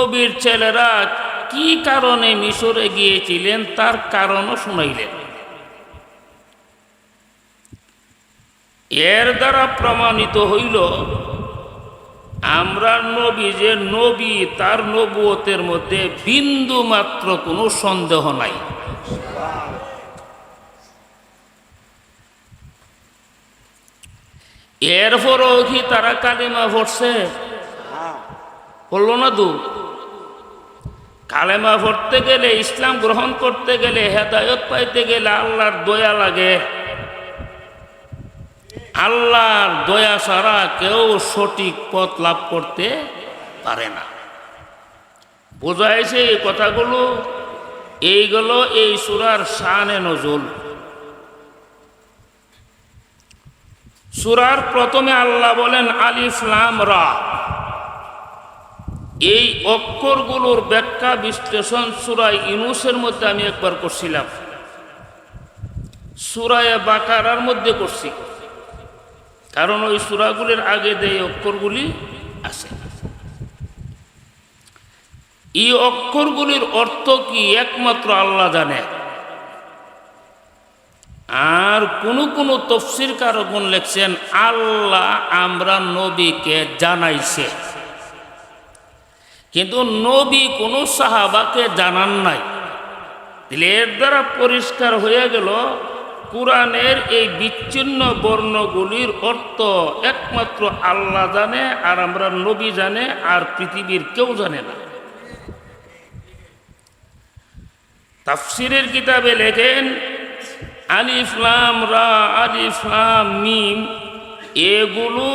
নবীর ছেলেরা কি কারণে মিশরে গিয়েছিলেন? তার কারণও শুনাইলেন। এর দ্বারা প্রমাণিত হইল আমরা নবী যে নবী তার নবুয়তের মধ্যে বিন্দু মাত্র কোনো সন্দেহ নাই। এরপরও কি তারা কালিমা পড়ছে? পড়ল না দু কালেমা পড়তে গেলে, ইসলাম গ্রহণ করতে গেলে, হেদায়ত পাইতে গেলে আল্লাহর দয়া লাগে। আল্লাহর দয়া ছাড়া কেউ সঠিক পথ লাভ করতে পারে না। বোঝা বোঝাইছে এই কথাগুলো? এইগুলো এই সুরার শানে নজুল। সুরার প্রথমে আল্লাহ বলেন আলিফলাম রা। এই অক্ষরগুলোর ব্যাখ্যা, বিশ্লেষণ সুরায় ইনুসের মধ্যে আমি একবার করছিলাম। সুরায় বাকারার মধ্যে করছি। কারণ ওই সুরাগুলির আগে যে অক্ষরগুলি আছে। এই অক্ষরগুলির অর্থ কি? একমাত্র আল্লাহ জানে। আর কোন কোন তফসির কারগুন লেখছেন, আল্লাহ আমরা নবীকে জানাইছে। কিন্তু নবী কোনো সাহাবাকে জানান নাই। তাহলে এর দ্বারা পরিষ্কার হয়ে গেল, কোরআনের এই বিচ্ছিন্ন বর্ণগুলির অর্থ একমাত্র আল্লাহ জানে, আর আমরা নবী জানে, আর পৃথিবীর কেউ জানে না। তাফসিরের কিতাবে লেখেন আলিফলাম রা আলিফলাম মিম, এগুলো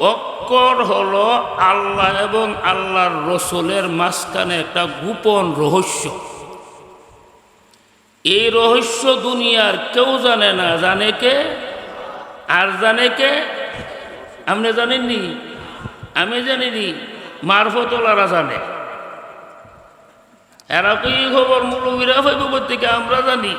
অক্ষর হলো আল্লাহ এবং আল্লাহর রসুলের মাঝখানে একটা গোপন রহস্য। এই রহস্য দুনিয়ার কেউ জানে না, জানে কে? আর জানে কে? আপনি জানেননি? আমি জানিনি মারফতলারা জানে। এরা কি খবর মুলুমিরা হইব থেকে আমরা জানি।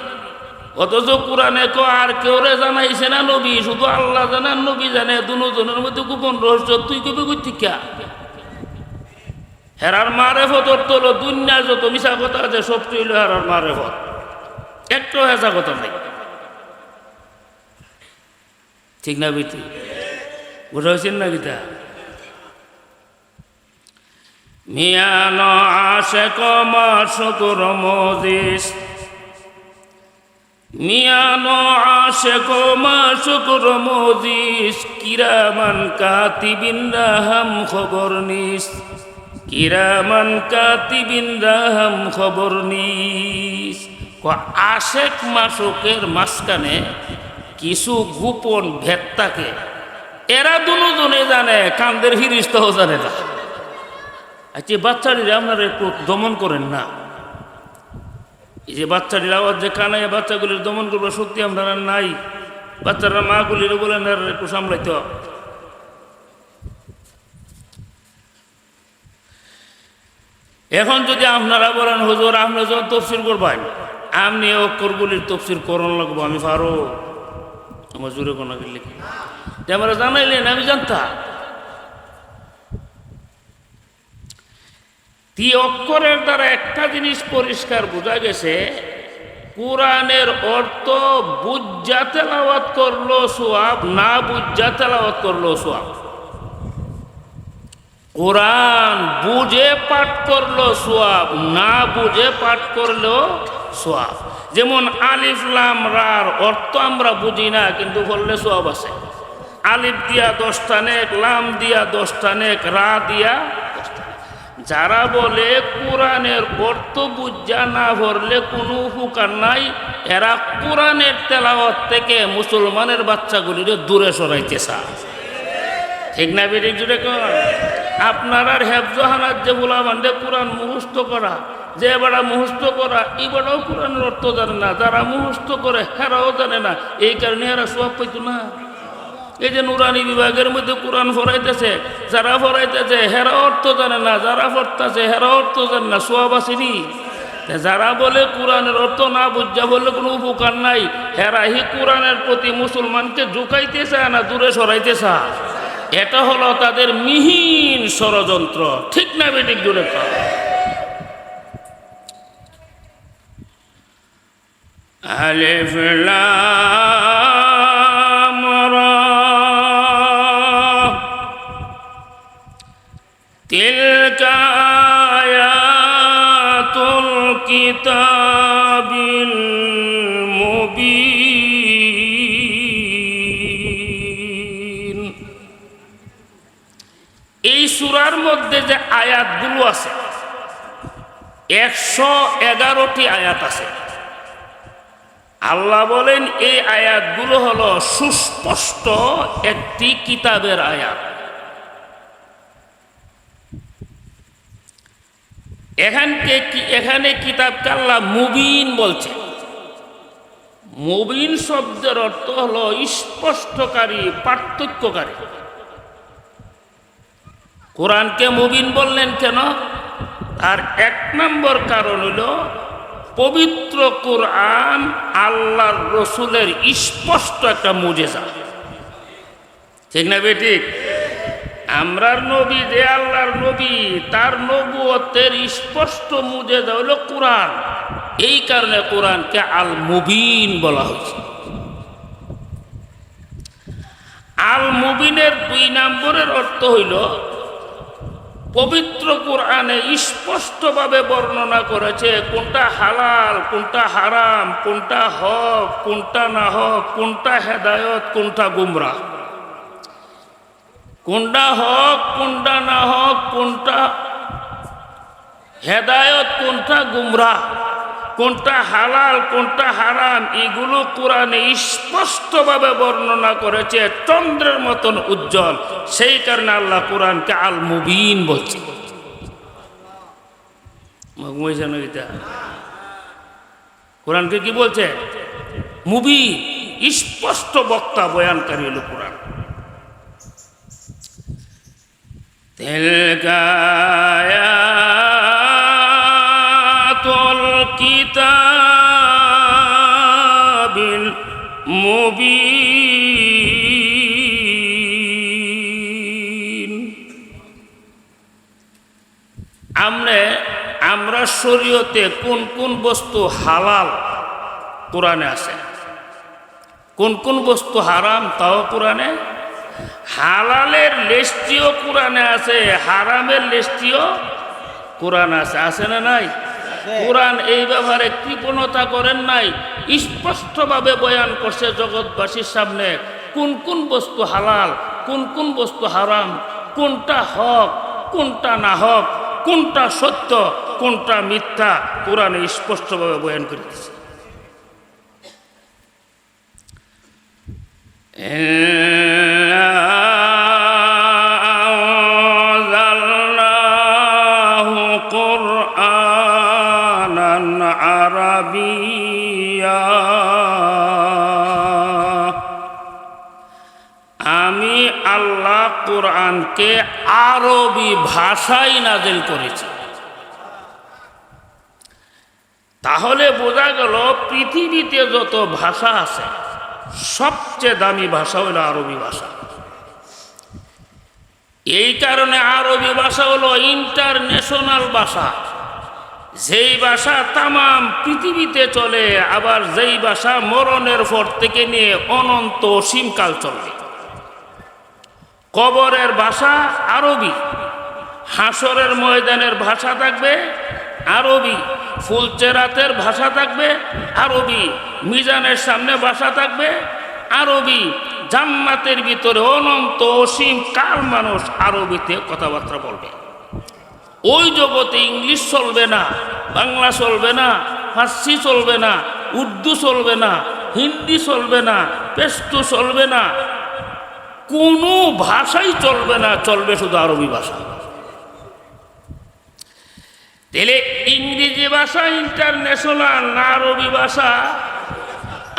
অথচ কোরআনে কো আর কেউ রে জানাইছে না নবী, শুধু আল্লাহ জানান, নবী জানে, দুজনের মধ্যে গোপন রহস্য, তুই কবি কইতিকা হেরার মারে ফতর তোলো দুনিয়ার যত মিশা কথা আছে, সব চইল হেরার মারে ফত একটু হেসা কথা নাই। ঠিক না বিটি? বুঝা হয়েছেন না গীতা? মিয়ানো আশে কমা শুকুর মজিস। মিয়ানো আশে কমা শুকুর মজিস। কিরামান কাতিবিন রাহাম খবর নিস। কিরামান কাতিবিন রাহাম খবর নিস। আশেক মাসকের মাঝখানে কিছু গোপন ভেদ থাকে। এরা দুজনে জানে, কান্দের হিরিস্তহ জানে না। আচ্ছা বাচ্চাটিরা আপনারা একটু দমন করেন না। এই যে বাচ্চাটির আওয়াজ যে কানাই বাচ্চাগুলির দমন করব শক্তি আপনারা নাই। বাচ্চারা মাগুলির বলেন এরা একটু সামলাইতে। এখন যদি আপনারা বলেন, হুজুর, আপনি যখন তফসিল করবেন, আপনি অক্ষরগুলির তফসিল করণ লাগবো, আমি পারো আমার জোরে কোনো লিখি। আমরা জানাইলেন, আমি জানতাম। তি অক্ষরের দ্বারা একটা জিনিস পরিষ্কার বোঝা গেছে, কোরআনের অর্থ বুঝা তেলাওয়াত করল সোয়াব, না বুঝা তেলাওয়াত করল সোয়াব। কোরআন বুঝে পাঠ করল সোয়াব, না বুঝে পাঠ করল সোয়াব। যেমন আলিফলাম রার অর্থ আমরা বুঝি না, কিন্তু বললে সোয়াব আছে। আলিফ দিয়া দশটা নেক, লাম দিয়া দশটা নেক, রা দিয়া যারা বলে কোরআনের অর্থ বুঝা না ভরলে কোনো উপকার নাই, এরা কোরআনের তেলাওয়াত থেকে মুসলমানের বাচ্চাগুলিরে দূরে সরাইতে ঠিক না বেরিক জুড়ে কর আপনার আর হেফজহানার যে বলা মানে কোরআন মুখস্থ করা, যে বেড়া মুখস্থ করা এই বেড়াও কোরআনের অর্থ জানে না, যারা মুখস্থ করে হেরাও জানে না, এই কারণে এরা সব পাইতো না। এই যে নুরানি বিভাগের মধ্যে কোরআন ফরাইতেছে যারা ফরাইতেছে, হেরা অর্থ জানে না, যারা পড়তেছে হেরা অর্থ জানে না, সোয়াব যারা বলে কোরআনের অর্থ না বুঝা বললে কোনো উপকার নাই। হেরা হি কোরআনের প্রতি মুসলমানকে ঝুঁকাইতে চায় না, দূরে সরাইতে চায়। এটা হলো তাদের মিহিন ষড়যন্ত্র। ঠিক না বেটিক দূরে কর আলিফ লাম الكتاب المبين এই সুরার মধ্যে যে আয়াতগুলো আছে একশো এগারোটি আয়াত আছে আল্লাহ বলেন এই আয়াতগুলো হলো সুস্পষ্ট একটি কিতাবের আয়াত এখানকে এখানে কিতাব কাল্লা মুবিন বলছে। মুবিন শব্দের অর্থ হলো স্পষ্টকারী, পার্থক্যকারী। কোরআনকে মুবিন বললেন কেন? আর এক নম্বর কারণ হলো পবিত্র কোরআন আল্লাহর রসুলের স্পষ্ট একটা মুজেজা। ঠিক না বেঠিক আমরার নবী যে আল্লাহর নবী, তার নবুয়তের স্পষ্ট মুজেজা হলো কোরআন। এই কারণে কোরআনকে আল মুবিন বলা হয়েছে। আল মুবিনের দুই নম্বরের অর্থ হইল, পবিত্র কোরআনে স্পষ্টভাবে বর্ণনা করেছে কোনটা হালাল, কোনটা হারাম, কোনটা হক, কোনটা না হক, কোনটা হেদায়ত, কোনটা গুমরা কোনটা হক কোনটা না হক, কোনটা হেদায়ত, কোনটা গুমরা, কোনটা হালাল, কোনটা হারাম, এগুলো কোরআনে স্পষ্টভাবে বর্ণনা করেছে, চন্দ্রের মতন উজ্জ্বল। সেই কারণে আল্লাহ কোরআনকে আল মুবিন বলছে কোরআনকে কি বলছে? মুবিন, স্পষ্ট বক্তা, বয়ানকারী হলো কোরআন। تلك آيات الكتاب المبين আমরা আমরা শরীয়তে কোন কোন বস্তু হালাল কোরআনে আছে কোন কোন বস্তু হারাম তাও কোরআনে হালালের লিস্টিও কোরআনে আছে হারামের লিস্টিও কোরআন আছে। আছে না নাই? কোরআন এই ব্যাপারে কৃপণতা করেন নাই স্পষ্টভাবে বয়ান করছে জগৎবাসীর সামনে। কোন কোন বস্তু হালাল কোন কোন বস্তু হারাম কোনটা হক কোনটা না হক কোনটা সত্য কোনটা মিথ্যা কোরআনে স্পষ্টভাবে বয়ান করে দিচ্ছে أنزلناه قرآنا عربيا আমি আল্লাহ কোরআনকে আরবি ভাষায় নাজিল করেছি তাহলে বোঝা গেল পৃথিবীতে যত ভাষা আছে সবচেয়ে দামি ভাষা হলো আরবি ভাষা এই কারণে আরবি ভাষা হলো ইন্টারন্যাশনাল ভাষা। যেই ভাষা তামাম পৃথিবীতে চলে, আবার যেই ভাষা মরণের পর থেকে নিয়ে অনন্ত সীমকাল চলবে কবরের ভাষা আরবি হাসরের ময়দানের ভাষা থাকবে আরবি, ফুলচেরাতের ভাষা থাকবে আরবি, মিজানের সামনে ভাষা থাকবে আরবি জান্নাতের ভিতরে অনন্ত অসীম কাল মানুষ আরবিতে কথাবার্তা বলবে। ওই জগতে ইংলিশ চলবে না, বাংলা চলবে না, ফার্সি চলবে না, উর্দু চলবে না, হিন্দি চলবে না পেস্তু চলবে না, কোনো ভাষাই চলবে না, চলবে শুধু আরবি ভাষা। তাহলে ইংরেজি ভাষা, ইন্টারন্যাশনাল না আরবি ভাষা?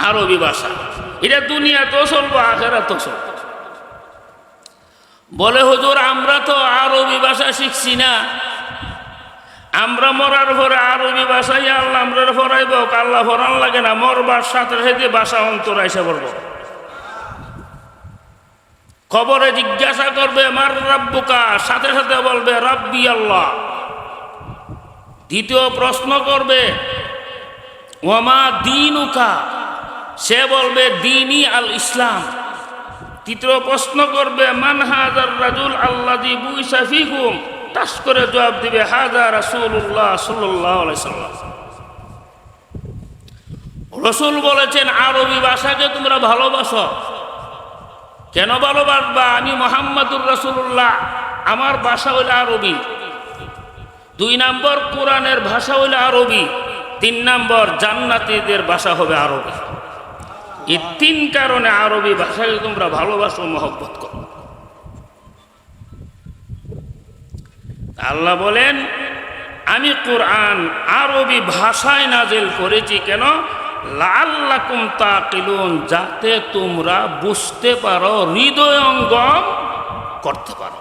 আরবি ভাষা। এটা দুনিয়া তো চলবো আখেরা তো চলবো বলে, হুজুর, আমরা তো আরবি ভাষা শিখছি না। আমরা মরার পরে আরবি ভাষাই আল্লাহ, আমরা ফরাইব আল্লাহ ফরান লাগে না, মরবার সাথে সাথে ভাষা অন্তর আইসা পড়ব। কবরে জিজ্ঞাসা করবে, মার রাব্বুকা? সাথে সাথে বলবে, রাব্বি আল্লাহ। দ্বিতীয় প্রশ্ন করবে ওমা দিনুকা? সে বলবে, দিনই আল ইসলাম তৃতীয় প্রশ্ন করবে, মান হাজার রাজুল আল্লাহ বুইসাফিকুম টাস করে জবাব দিবে সাল্লাল্লাহু আলাইহি সাল্লাম। রসুল বলেছেন, আরবি ভাষাকে তোমরা ভালোবাসো। কেন ভালোবাসবা? আমি মোহাম্মদুর রসুল্লাহ আমার ভাষা হইল আরবি। দুই নম্বর, কোরআনের ভাষা হইল আরবি। তিন নম্বর, জান্নাতিদের ভাষা হবে আরবি। এই তিন কারণে আরবি ভাষাকে তোমরা ভালোবাসো, মহব্বত করো। আল্লাহ বলেন, আমি কোরআন আরবি ভাষায় নাজেল করেছি কেন? লাল্লাকুম তাকিলুন, যাতে তোমরা বুঝতে পারো হৃদয়ঙ্গম করতে পারো।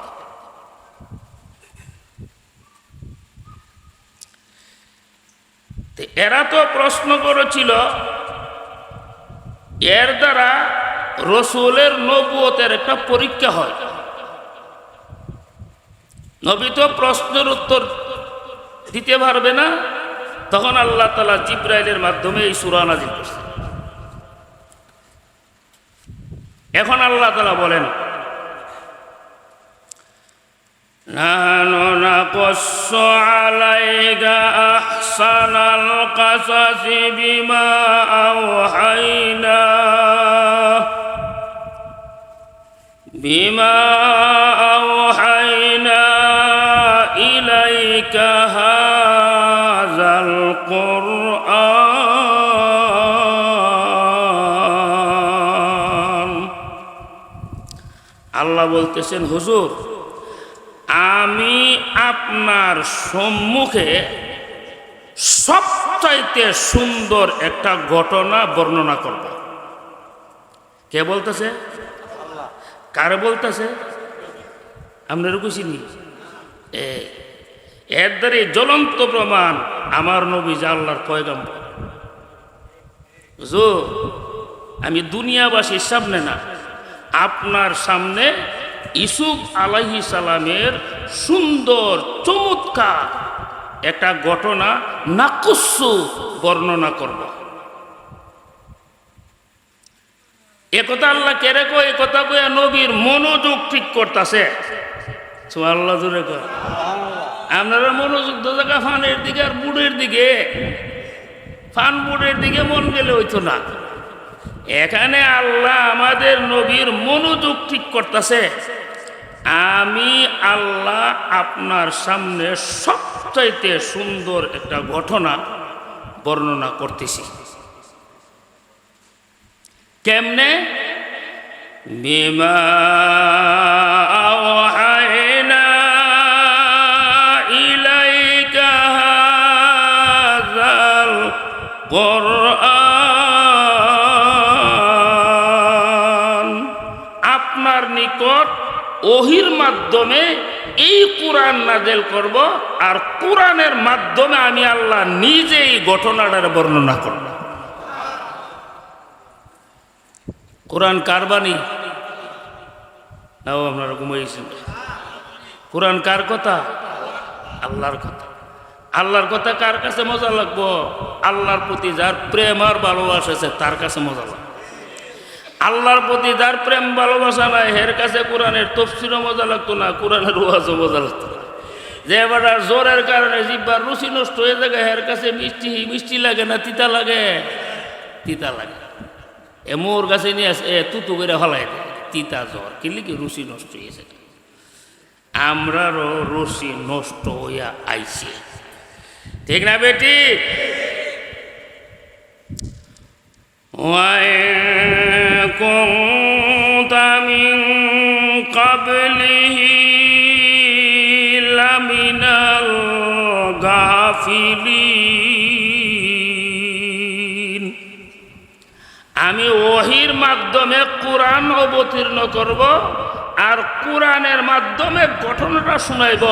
এরা তো প্রশ্ন করেছিল এর দ্বারা রসুলের নবুয়তের একটা পরীক্ষা হয় নবী তো প্রশ্নের উত্তর দিতে পারবে না তখন আল্লাহ তালা জিব্রাইলের মাধ্যমে এই সুরা নাজিল করছে এখন আল্লাহ তালা বলেন نحن نقص عليك أحسن القصص بما أوحينا بما أوحينا إليك هذا القرآن আল্লাহ বলতেছেন হুজুর আমি আপনার সম্মুখে সবচাইতে সুন্দর একটা ঘটনা বর্ণনা করব। কে বলতেছে? কার বলতেছে? আপনার কুচিনি এ, এর দ্বারে জ্বলন্ত প্রমাণ আমার নবী যে আল্লাহর পয়গাম্বর। বুঝো আমি দুনিয়াবাসীর সামনে না, আপনার সামনে ইসুফ আলাহি সালামের সুন্দর, চমৎকার একটা ঘটনা নাকুস্সু বর্ণনা করব। একথা আল্লাহ কেরে কো একথা কয়ে নবীর মনোযোগ ঠিক করতেছে। আল্লাহ জোরে কর আপনারা মনোযোগ তো জায়গা ফানের দিকে আর বুড়ের দিকে। ফান বুড়ের দিকে মন গেলে হইতো না। এখানে আল্লাহ আমাদের নবীর মনোযোগ ঠিক করতেছে। আমি আল্লাহ আপনার সামনে সবচাইতে সুন্দর একটা ঘটনা বর্ণনা করতেছি। কেমনে? আপনার নিকট ওহির মাধ্যমে কোরআন নাজেল করব আর কোরআনের মাধ্যমে আমি আল্লাহ নিজেই ঘটনাটার বর্ণনা করব। কোরআন কার বাণী? নাও, আপনারা ঘুমাইছেন। কোরআন কার কথা? আল্লাহর কথা। আল্লাহর কথা কার কাছে মজা লাগবো? আল্লাহর প্রতি যার প্রেম আর ভালোবাসা আছে, তার কাছে মজা লাগবে। আল্লাহর প্রতি যার প্রেম, ভালোবাসা নাই, হের কাছে কোরআনের তফসিরও মজা লাগতো না, কোরআনের ওয়াজও মজা লাগতো না। যে এবার জোরের কারণে জিব্বার রুচি নষ্ট হয়ে যাবে, হের কাছে মিষ্টি মিষ্টি লাগে না, তিতা লাগে তিতা লাগে। এ মোর কাছে নিয়ে আসে, এ তুতু করে হলাই তিতা জ্বর কিনলি কি রুচি নষ্ট হয়েছে আমরারও রুচি নষ্ট হইয়া আইছে। ঠিক না বেটি? ওয়াই كنت من قبله لمن الغافلين আমি ওহির মাধ্যমে কোরআন অবতীর্ণ করব আর কোরআনের মাধ্যমে ঘটনাটা শুনাইব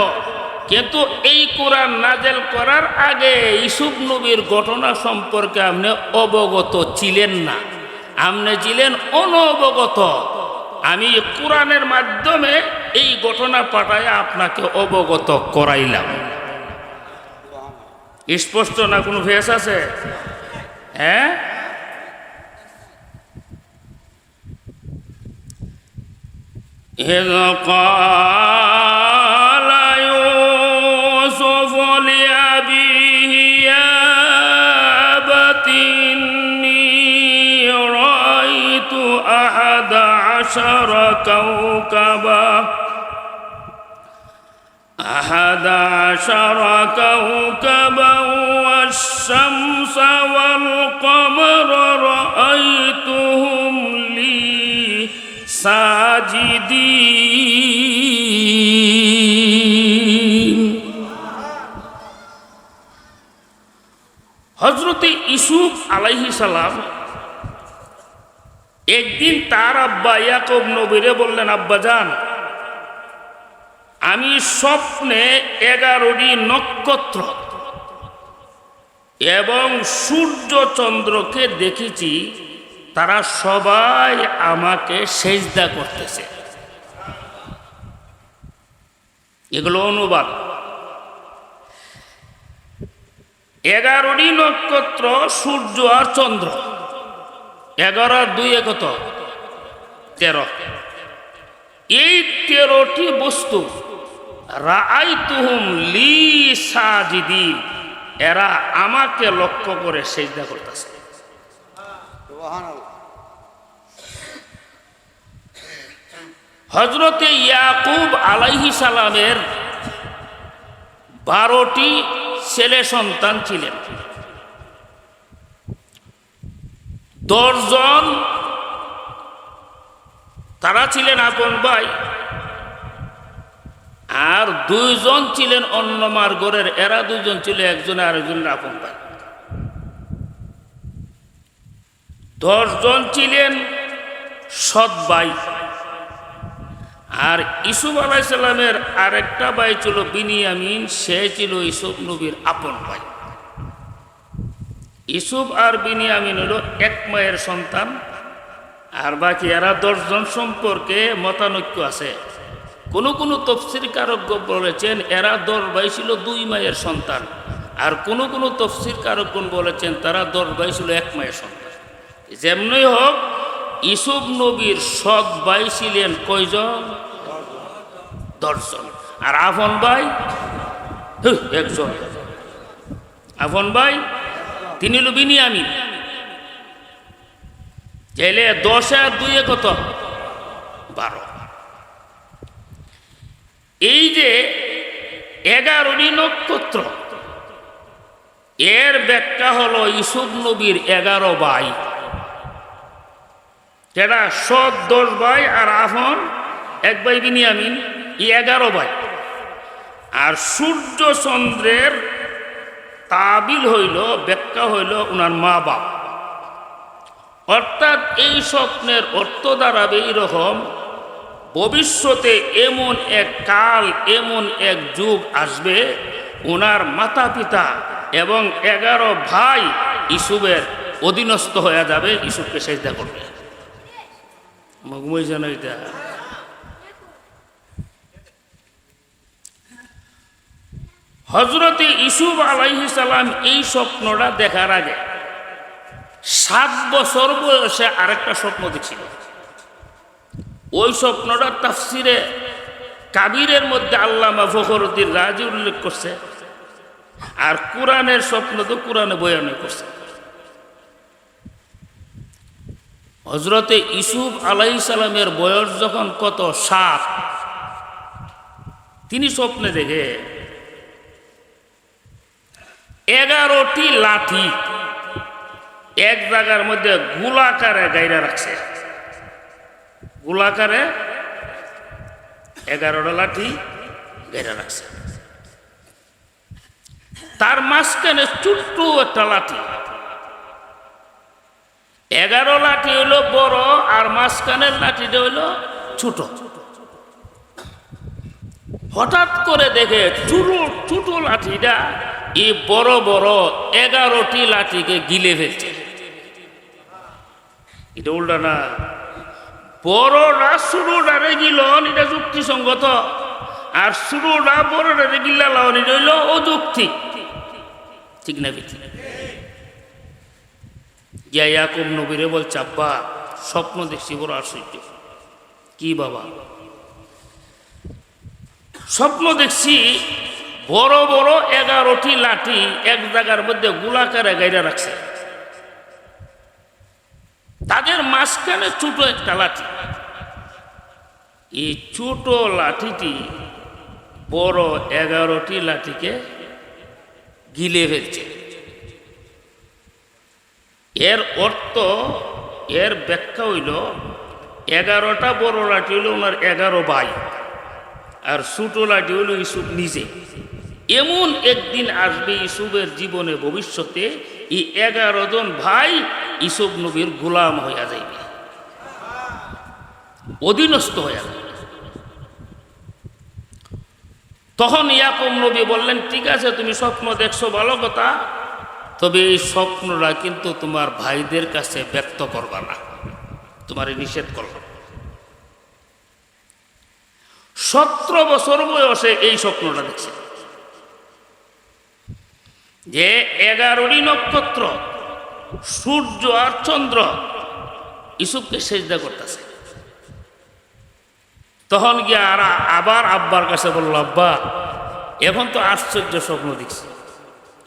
কিন্তু এই কোরআন নাজেল করার আগে ইসুফ নবীর ঘটনা সম্পর্কে আপনি অবগত ছিলেন না আপনি ছিলেন অনবগত আমি কোরআনের মাধ্যমে এই ঘটনা পাঠায় আপনাকে অবগত করাইলাম স্পষ্ট না কোনো ভেস আছে হ্যাঁ إذ قال عشر كوكبا أحد عشر كوكبا والشمس والقمر رأيتهم لي সাজিদিন হজরতে ইসুফ আলাইহি সালাম একদিন তার আব্বা ইয়াকব নবীরে বললেন, আব্বা যান, আমি স্বপ্নে এগারোটি নক্ষত্র এবং সূর্য চন্দ্রকে দেখেছি, তারা সবাই আমাকে সেজদা করতেছে। এগুলো অনুবাদ। এগারোটি নক্ষত্র, সূর্য আর চন্দ্র। এগারো আর দুই কত? তেরো। এই তেরোটি বস্তু এরা আমাকে লক্ষ্য করে সেজদা করতেছে। হজরতে ইয়াকুব আলাইহি সালামের বারোটি ছেলে সন্তান ছিলেন। দশজন তারা ছিলেন আপন ভাই আর দুইজন ছিলেন অন্য মার্গরের, এরা দুইজন ছিল একজন আরেকজনের আপন ভাই। দশজন ছিলেন সৎ ভাই। আর ইসুফ আলাইসাল্লামের আরেকটা ভাই ছিল বিনিয়ামিন, সে ছিল ইসুফ নবীর আপন ভাই। ইসুফ আর বিনিয়ামিন হলো এক মায়ের সন্তান, আর বাকি এরা দশজন সম্পর্কে মতানৈক্য আছে। কোনো কোনো তফসির কারজ্ঞ বলেছেন, এরা দশ ভাই ছিল দুই মায়ের সন্তান, আর কোনো কোনো তফসির কারকগণ বলেছেন, তারা দশ ভাই ছিল এক মায়ের সন্তান। যেমনি হোক, ইসুফ নবীর সৎ ভাই ছিলেন কয়জন? দশজন। আর আফন ভাই? একজন। আফন ভাই? তিনি হল বিনিয়ামিন। চাইলে দশ আর দুইয়ে কত? বারো। এই যে এগারোটি নক্ষত্র, এর ব্যাখ্যা হলো ইসুফ নবীর এগারো ভাই যেটা সৎ দশ ভাই আর আফন এক ভাই বিনিয়ামিন, এই এগারো ভাই আর সূর্য চন্দ্রের তাবিল হইল, ব্যাখ্যা হইল ওনার মা বাপ। অর্থাৎ এই স্বপ্নের অর্থ দাঁড়াবে এইরকম, ভবিষ্যতে এমন এক কাল, এমন এক যুগ আসবে ওনার মাতা পিতা এবং এগারো ভাই ইসুবের অধীনস্থ হয়ে যাবে ইসুবকে সেজদা করবে। মগমই এটা হজরতে ইসুফ আলাইহি সালাম এই স্বপ্নটা দেখার আগে সাত বছর বয়সে আরেকটা স্বপ্ন দেখছিল। ওই স্বপ্নটা তাফসিরে কাবিরের মধ্যে আল্লামা ফখরুদ্দিন রাজি উল্লেখ করছে আর কোরআনের স্বপ্ন তো কোরআনে বয়ানে করছে। হজরতে ইসুফ আলাই সালামের বয়স যখন কত? সাত। তিনি স্বপ্নে দেখে এগারোটি লাঠি এক জায়গার মধ্যে গোলাকারে গাইরা রাখছে। গোলাকারে এগারোটা লাঠি গাইরা রাখছে। তার মাঝখানে ছোট্ট একটা লাঠি। এগারো লাঠি হইল বড় আর মাঝখানের লাঠিটা হইল ছোট। হঠাৎ করে দেখে চুরু ছোট লাঠিটা এই বড় বড় এগারোটি লাঠিকে গিলে ফেলছে। এটা উল্টা না। বড়রা শুরুটারে গিল এটা যুক্তিসঙ্গত। আর শুরুটা বড়টারে গিল্লা লাওনি রইল অযৌক্তিক ঠিক না ঠিক গিয়া ইয়াকুব নবীরে বলছে আব্বা স্বপ্ন দেখছি, বড় আশ্চর্য। কি বাবা? স্বপ্ন দেখছি বড় বড় এগারোটি লাঠি এক জায়গার মধ্যে গোলাকারে গাইরা রাখছে। তাদের মাঝখানে ছোট একটা লাঠি। এই ছোট লাঠিটি বড় এগারোটি লাঠিকে গিলে ফেলছে। এর অর্থ, এর ব্যাখ্যা হইল, এগারোটা বড় লাঠি হইল ওনার এগারো ভাই, আর ছোট লাঠি হইল ইসুফ নিজে। এমন একদিন আসবে ইসুবের জীবনে ভবিষ্যতে, এই এগারো জন ভাই ইসুফ নবীর গোলাম হইয়া যাইবে। অধীনস্থ হইয়া যাবে তখন ইয়াকুব নবী বললেন, ঠিক আছে, তুমি স্বপ্ন দেখছ, ভালো কথা, তবে এই স্বপ্নটা কিন্তু তোমার ভাইদের কাছে ব্যক্ত করবা না। তোমার নিষেধ করলাম সতেরো বছর বয়সে এই স্বপ্নটা দেখছে। যে এগারোটি নক্ষত্র, সূর্য আর চন্দ্র ইসুফকে সেজদা করতেছে। তখন গিয়ে আর আবার আব্বার কাছে বলল, আব্বা, এখন তো আশ্চর্য স্বপ্ন দেখছি।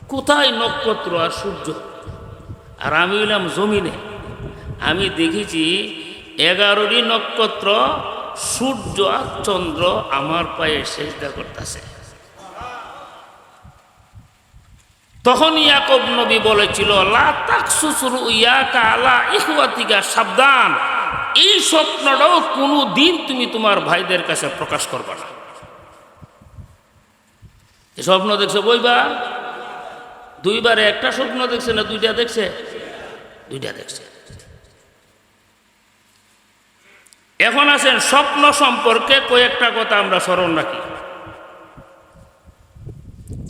কোথায় নক্ষত্র আর সূর্য? আর আমি হইলাম জমিনে। আমি দেখেছি এগারোটি নক্ষত্র, সূর্য আর চন্দ্র আমার পায়ে সেজদা করতেছে। তখন ইয়াকব নবী বলেছিল সাবধান। এই স্বপ্নটাও কোনো দিন তুমি তোমার ভাইদের কাছে প্রকাশ করবে না। স্বপ্ন দেখছে বইবা দুইবারে একটা স্বপ্ন দেখছে না দুইটা দেখছে? দুইটা দেখছে। এখন আছেন স্বপ্ন সম্পর্কে কয়েকটা কথা আমরা স্মরণ রাখি।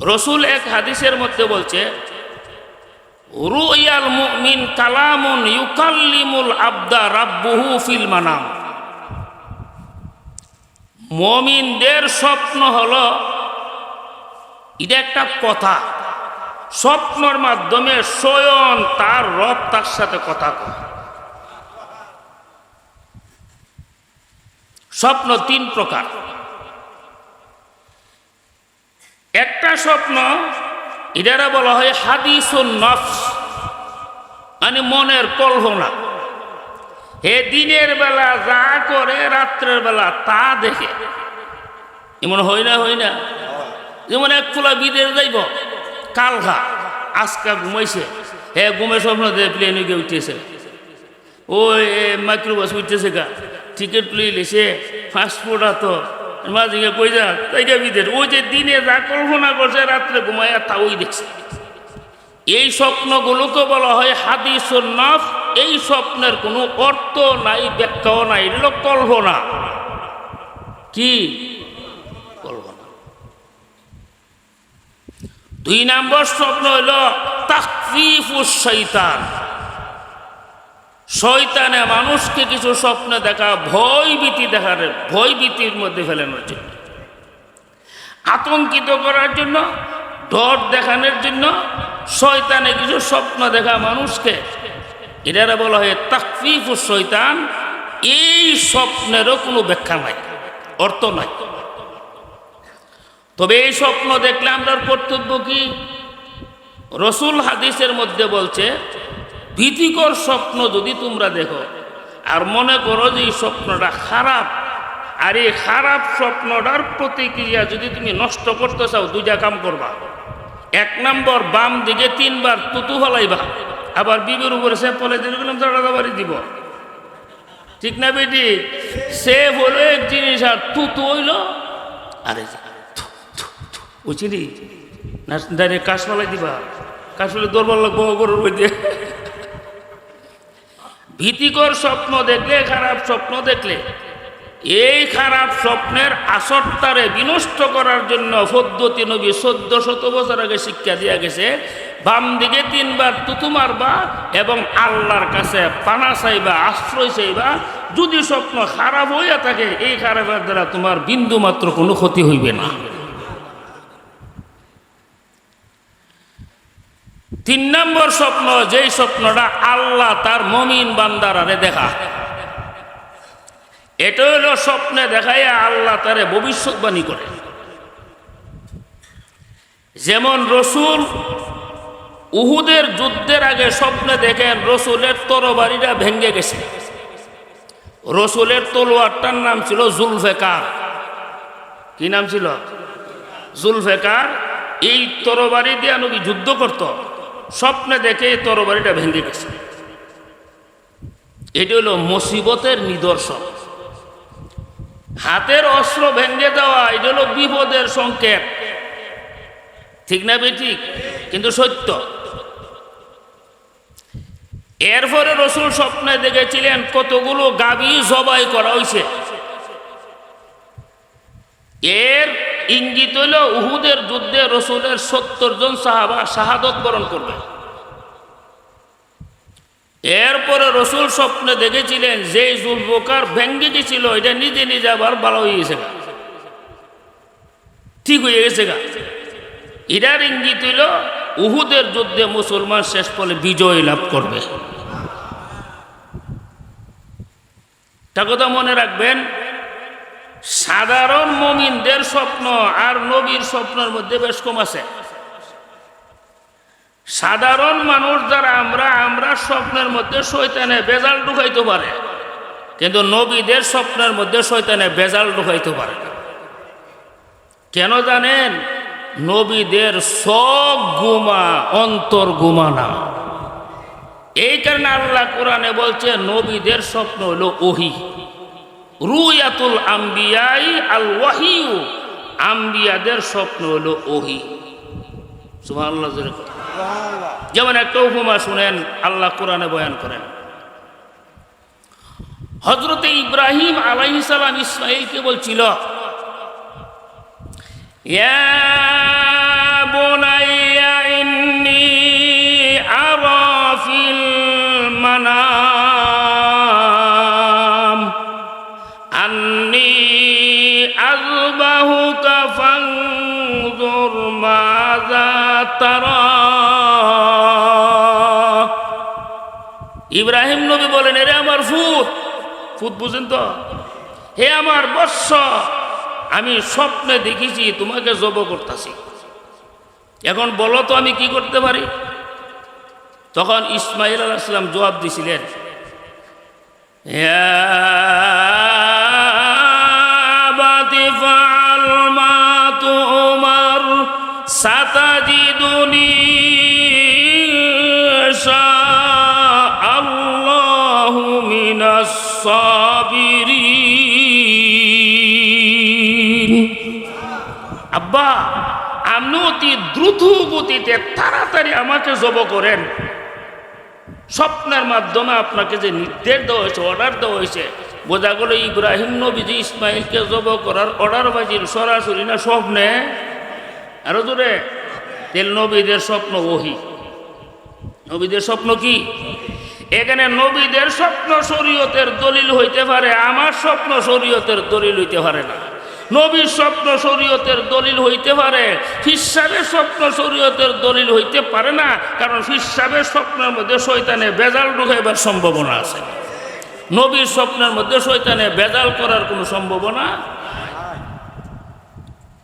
রসুল এক হাদিসের মধ্যে বলছে কালামুন মমিনদের স্বপ্ন হলো, এটা একটা কথা, স্বপ্নর মাধ্যমে স্বয়ং তার রব তার সাথে কথা কয়। স্বপ্ন তিন প্রকার। একটা স্বপ্ন, এটারা বলা হয় হাদিস নফস মানে মনের কল্পনা। হে দিনের বেলা যা করে, রাত্রের বেলা তা দেখে। এমন হয় না হয় না? যেমন এক খোলা বিদেশ যাইব কালঘা আজকা ঘুমাইছে। হে ঘুমে স্বপ্ন দিয়ে প্লেনে গিয়ে উঠেছে। ওই মাইক্রোবাস উঠতেছে গা। টিকিট লই লেছে ফাস্টফুড তো মাঝে গিয়ে কই যা, তাই বিদেশ। ওই যে দিনে যা কল্পনা করছে, রাত্রে ঘুমাইয়া তা ওই দেখছে। এই স্বপ্নগুলোকে বলা হয় হাদিস নফ। এই স্বপ্নের কোনো অর্থ নাই, ব্যাখ্যাও নাই, এগুলো কল্পনা। কি? কল্পনা। দুই নম্বর স্বপ্ন হইল তাকফিফুস শৈতান শয়তানে মানুষকে কিছু স্বপ্ন দেখা, ভয় ভীতি দেখার, ভয় ভীতির মধ্যে ফেলানোর জন্য আতঙ্কিত করার জন্য, ডর দেখানোর জন্য শয়তানে কিছু স্বপ্ন দেখা মানুষকে। এটারা বলা হয় তাকফিফ শয়তান। এই স্বপ্নেরও কোনো ব্যাখ্যা নাই, অর্থ নাই। তবে এই স্বপ্ন দেখলে আমরা কর্তব্য কি? রসুল হাদিসের মধ্যে বলছে ভীতিকর স্বপ্ন যদি তোমরা দেখো, আর মনে করো যে এই স্বপ্নটা খারাপ, আর এই খারাপ স্বপ্নটার প্রতিক্রিয়া যদি তুমি নষ্ট করতে চাও, দুইটা কাম করবা। এক নম্বর, বাম দিকে তিনবার তুতু হলাইবা আবার বিবির উপরে সে পলে বাড়ি দিব। ঠিক না বেটি? সে হলো এক জিনিস, আর তুতু হইল? আরে বুঝলি? না, ডাইরেক্ট কাশ ফলাই দিবা। কাশ ফলে দরবার লাগবো, গরুর মধ্যে। ভীতিকর স্বপ্ন দেখলে, খারাপ স্বপ্ন দেখলে, এই খারাপ স্বপ্নের আসরটারে বিনষ্ট করার জন্য পদ্ধতি নবী চোদ্দ শত বছর আগে শিক্ষা দিয়া গেছে, বাম দিকে তিনবার তুতু মারবা এবং আল্লাহর কাছে পানা চাইবা, আশ্রয় চাইবা। যদি স্বপ্ন খারাপ হইয়া থাকে, এই খারাপের দ্বারা তোমার বিন্দু মাত্র কোনো ক্ষতি হইবে না। তিন নম্বর স্বপ্ন, যেই স্বপ্নটা আল্লাহ তার মমিন বান্দারারে দেখা। এটা হলো স্বপ্নে দেখাইয়া আল্লাহ তারে ভবিষ্যৎবাণী করে। যেমন রসুল উহুদের যুদ্ধের আগে স্বপ্নে দেখেন রসুলের তরবারিটা ভেঙ্গে গেছে। রসুলের তলোয়ারটার নাম ছিল জুলফেকার। কি নাম ছিল? জুলফেকার, এই তরবারি দিয়ে নবী যুদ্ধ করত। স্বপ্নে দেখে তরবারিটা ভেঙে গেছে। এটি হলো মুসিবতের নিদর্শন। হাতের অস্ত্র ভেঙে দেওয়া, এটা হলো বিপদের সংকেত। ঠিক না বে ঠিক? কিন্তু সত্য। এরপরে রসুল স্বপ্নে দেখেছিলেন কতগুলো গাবি জবাই করা হয়েছে। এর ইঙ্গিত হইল উহুদের যুদ্ধে রসুলের সত্তর জন সাহাবা শাহাদত বরণ করবে। এরপরে রসুল স্বপ্নে দেখেছিলেন যে জুলবোকার ভেঙ্গে গেছিল, এটা নিজে নিজে আবার ভালো হয়ে গেছে। ঠিক হয়ে গেছে গা। এটার ইঙ্গিত হইল উহুদের যুদ্ধে মুসলমান শেষ ফলে বিজয় লাভ করবে। তা কথা মনে রাখবেন সাধারণ মমিনদের স্বপ্ন আর নবীর স্বপ্নের মধ্যে বেশ কম আছে। সাধারণ মানুষ যারা আমরা আমরা স্বপ্নের মধ্যে শৈতানে বেজাল ঢুকাইতে পারে। কিন্তু নবীদের স্বপ্নের মধ্যে শৈতানে বেজাল ঢুকাইতে পারে কেন জানেন? নবীদের সব গুমা অন্তর গুমা না। এই কারণে আল্লাহ কোরআনে বলছে, নবীদের স্বপ্ন হলো ওহি। রুয়াতুল আম্বিয়াই আল ওয়াহিউ আম্বিয়াদের স্বপ্ন হলো ওহি। সুবহানাল্লাহ যেমন একটা উপমা শুনেন আল্লাহ কোরআনে বয়ান করেন। হজরতে ইব্রাহিম আলাইহিস সালাম ইসমাইলকে বলছিল ইয়া ইব্রাহিম নবী বলেন, এরে আমার ফুত ফুত বুঝেন তো? হে আমার বৎস, আমি স্বপ্নে দেখেছি, তোমাকে জব করতেছি। এখন বলো তো আমি কি করতে পারি? তখন ইসমাইল আলাইসালাম জবাব দিছিলেন, "ইয়া আবাতি আব্বা আপনি অতি দ্রুত গতিতে তাড়াতাড়ি আমাকে জব করেন। স্বপ্নের মাধ্যমে আপনাকে যে নির্দেশ দেওয়া হয়েছে অর্ডার দেওয়া হয়েছে, বোঝা গেল ইব্রাহিম নবীজি ইসমাইলকে জব করার অর্ডার বাজির সরাসরি না স্বপ্নে? আরও দূরে তেল নবীদের স্বপ্ন ওহি। নবীদের স্বপ্ন কি? এখানে নবীদের স্বপ্ন শরীয়তের দলিল হইতে পারে, আমার স্বপ্ন শরীয়তের দলিল হইতে পারে না। নবীর স্বপ্ন শরীয়তের দলিল হইতে পারে ফিসাবের স্বপ্ন শরীয়তের দলিল হইতে পারে না, কারণ ফিসাবের স্বপ্নের মধ্যে শৈতানে বেজাল ঢুকাইবার সম্ভাবনা আছে। নবীর স্বপ্নের মধ্যে শৈতানে বেজাল করার কোনো সম্ভাবনা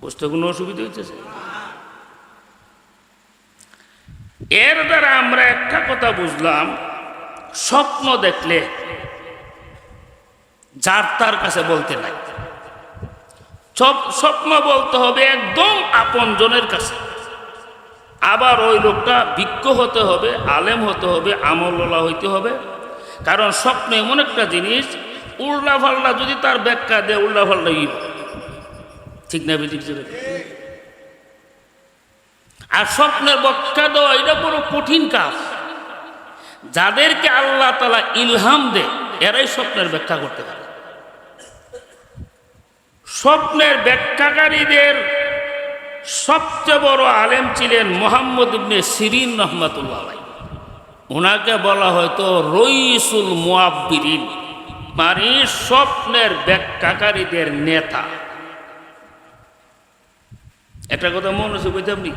বুঝতে কোনো অসুবিধা হইতেছে? এর দ্বারা আমরা একটা কথা বুঝলাম স্বপ্ন দেখলে যার তার কাছে বলতে নাই। সব স্বপ্ন বলতে হবে একদম আপনজনের কাছে। আবার ওই লোকটা ভিক্ষ হতে হবে, আলেম হতে হবে আমল্লা হইতে হবে। কারণ স্বপ্ন এমন একটা জিনিস উল্লা ফাল্লা যদি তার ব্যাখ্যা দেয় উল্লা ফাল্লা ঠিক না আর স্বপ্নের ব্যাখ্যা দেওয়া এটা বড় কঠিন কাজ। যাদেরকে আল্লাহ তালা ইলহাম দে এরাই স্বপ্নের ব্যাখ্যা করতে পারে। স্বপ্নের ব্যাখ্যাকারীদের সবচেয়ে বড় আলেম ছিলেন মোহাম্মদ ইবনে সিরিন রহমতুল্লাহ। ওনাকে বলা হয়তো রইসুল মুআব্বিরিন মানে স্বপ্নের ব্যাখ্যাকারীদের নেতা। একটা কথা মনে হচ্ছে বুঝতে আপনি